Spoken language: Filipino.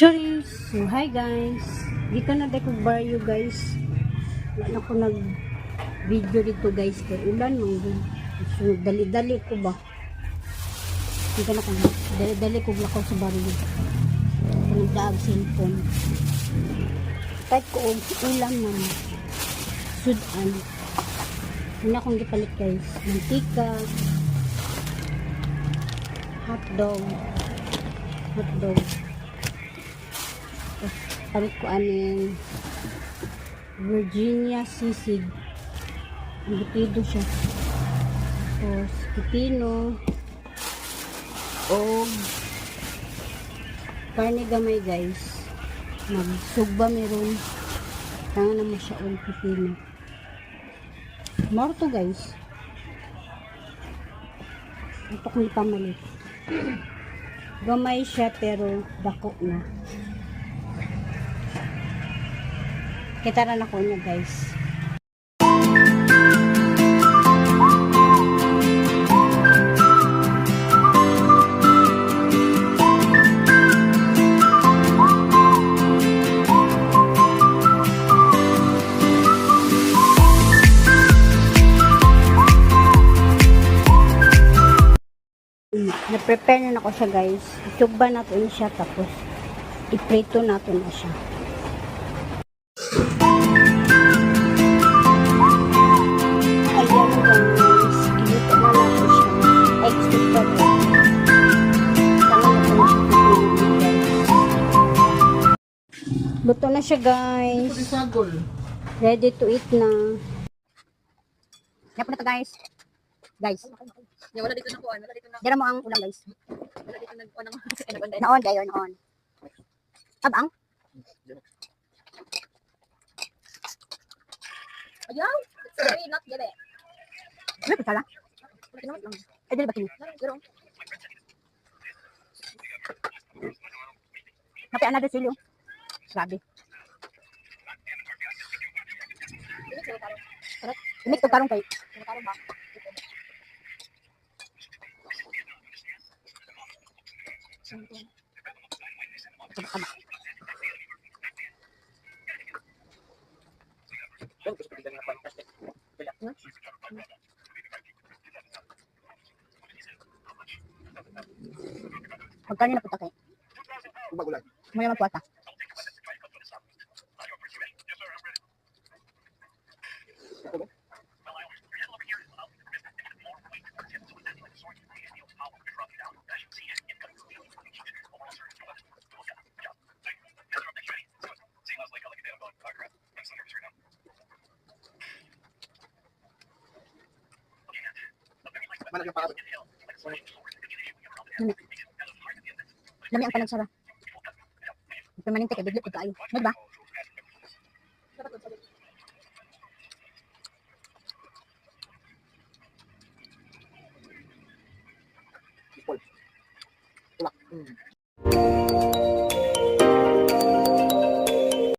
Sorry. So, hi guys. Dito na ko baryo guys. Wala ko nag video dito guys. Kaya ulan mo. So, dali-dali ko ba? Dito na ko. Dali-dali ko lakaw sa baryo. Nagdaag cellphone. Kahit ko og ulam naman. Sudan. Una akong gipalit guys. Mantika. Hotdog. Hotdog. Palit ko aning Virginia sisig. Butido siya. Tapos, pipino. O karne gamay guys. Magsugba meron. Tangan na mo siya o pipino. Moro to guys. Ito kong ipamalit. Gamay siya pero dako na. Kita rin ako niya guys. Na-prepare na ako siya guys. Itsugba nato na siya tapos iprito nato na siya. Ayan guys. Iluto na nato siya. Ay, gusto pa rin. Tama na siya guys. Siya. Ready to eat na. Yan po na to guys. Guys. Yung wala dito na kuan, wala dito na, Dira mo ang ulam guys. wala dito na kuan ng ba Naon kayo, naon. Abang. Ayaw. Sorry, not yet. eh. Ano pa lang. Ay, dili ba kini? Pero Napi another silyo. Grabe. Imik to karong kay. Taro ba? Magkano na po takay? Umagulan. Ngayon magkuha ta. Lami ang panagsara. Permanente kay bidlip ko kaayo. Mo ba? Wala.